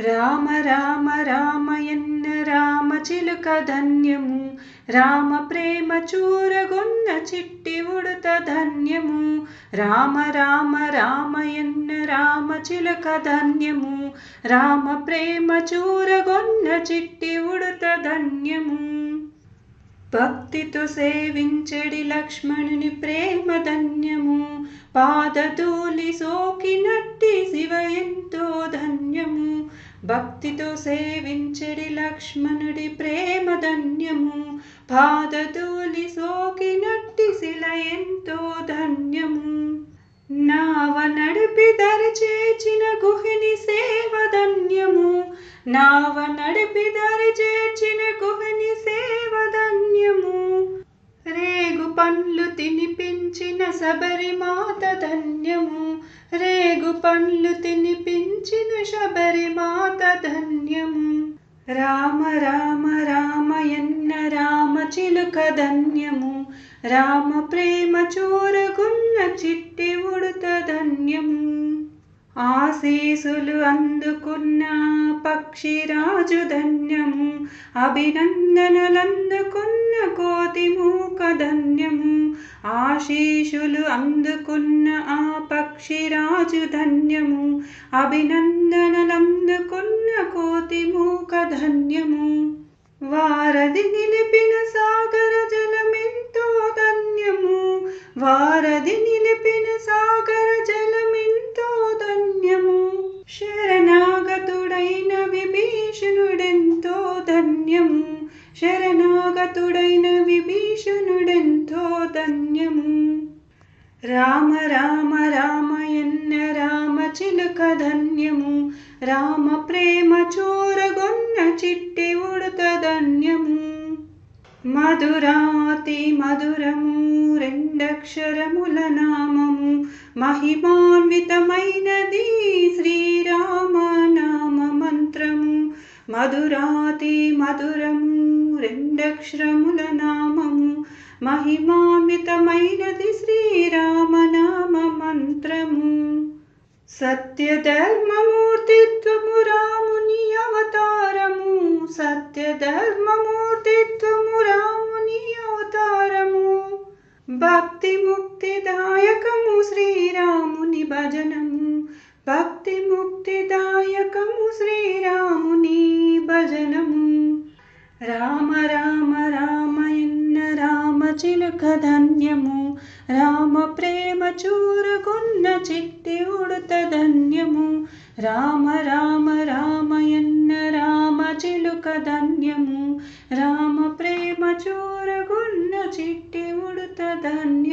రామ రామ రామయన్న రామ చిలుక ధన్యము. రామ ప్రేమ చూరగొన్న చిట్టి ఉడత ధన్యము. రామ రామ రామయన్న రామ చిలుక ధన్యము. రామ ప్రేమ చూరగొన్న చిట్టి ఉడత ధన్యము. భక్తితో సేవించడి లక్ష్మణుని ప్రేమ ధన్యము. పాదధూలి సోకినట్టి శివ ఎంతో ధన్యము. భక్తితో సేవించడి లక్ష్మణుడి ప్రేమ ధన్యము. పాదధూలి సోకినట్టి శిల ఎంతో ధన్యము. నావ నడిపి దరిచేచిన గుహిని సేవ ధన్యము. నావ నడిపి దరిచేర్చిన తినిపించిన శబరిమాత ధన్యము రేగు పండ్లు తినిపించిన శబరిమాత ధన్యము రామ రామ రామయన్న రామ చిలుక ధన్యము. రామ ప్రేమ చూరగున్న చిట్టి ఉడుత ధన్యము. ఆశీసులు అందుకున్న పక్షిరాజు ధన్యము అభినందనలందుకున్న కోతిమూక ధన్యము. ఆశీషులు అందుకున్న ఆ పక్షిరాజు ధన్యము అభినందనలందుకున్న కోతిమూక ధన్యము. వారధి నిలిపిన సాగర జలమెంతో ధన్యము వారధి శరణాగతుడైన విభీషణుడెంతో ధన్యము రామ రామ రామయన్న రామ చిలుక ధన్యము రామ ప్రేమ చూరగొన్న చిట్టి ఉడత ధన్యము మధురాతి మధురము రెండక్షరముల నామము మహిమాన్వితమైనది శ్రీరామ నామ మంత్రము మధురాతి మధురము రెండక్షరముల నామము మహిమాన్వితమైనది శ్రీరామ నామ మంత్రము సత్యధర్మమూర్తిత్వము రాముని అవతారము సత్యధర్మమూర్తిత్వము రాముని అవతారము భక్తి ముక్తిదాయకము శ్రీరాముని భజనము భక్తి ముక్తిదాయకము చిలుక ధన్యము రామ ప్రేమ చూరగున్న చిట్టి ఉడత ధన్యము రామ రామ రామయన్న రామ చిలుక ధన్యము రామ ప్రేమ చూరగున్న చిట్టి ఉడత ధన్యము